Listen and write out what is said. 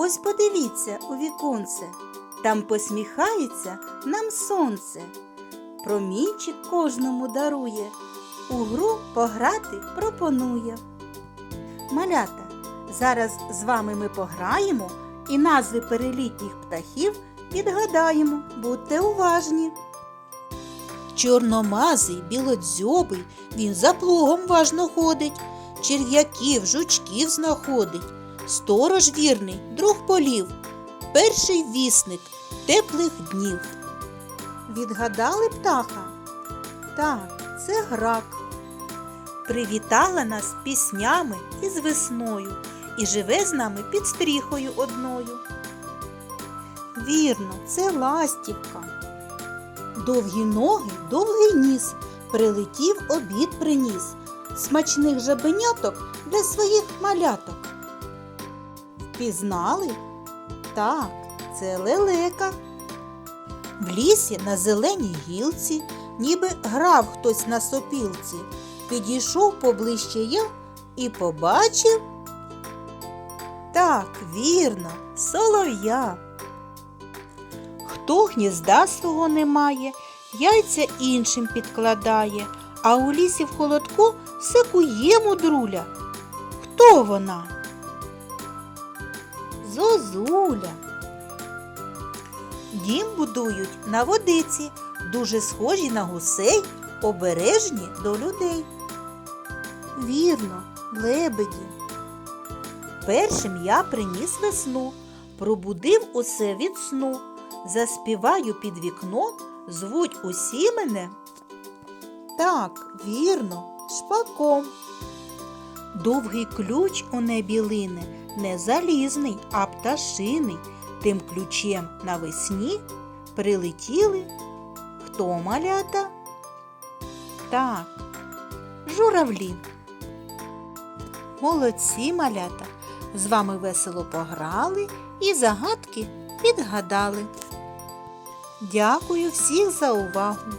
Ось подивіться у віконце, там посміхається нам сонце. Промінчик кожному дарує, у гру пограти пропонує. Малята, зараз з вами ми пограємо і назви перелітніх птахів відгадаємо. Будьте уважні. Чорномазий, білодзьобий, він за плугом важно ходить, черв'яків, жучків знаходить. Сторож вірний, друг полів, перший вісник теплих днів. Відгадали птаха? Так, це грак. Привітала нас піснями і з весною і живе з нами під стріхою одною. Вірно, це ластівка. Довгі ноги, довгий ніс, прилетів обід приніс, смачних жабеняток для своїх маляток. Впізнали? Так, це лелека. В лісі на зеленій гілці, ніби грав хтось на сопілці. Підійшов поближче я і побачив. Так, вірно, солов'я. Хто гнізда свого не має, яйця іншим підкладає, а у лісі в холодку все кує мудруля. Хто вона? Зозуля. Дім будують на водиці, дуже схожі на гусей, обережні до людей. Вірно, лебеді. Першим я приніс весну, пробудив усе від сну. Заспіваю під вікном, звуть усі мене. Так, вірно, шпаком. Довгий ключ у небі лине, не залізний, а пташиний. Тим ключем навесні прилетіли. Хто малята? Так, журавлі. Молодці малята. З вами весело пограли і загадки відгадали. Дякую всіх за увагу!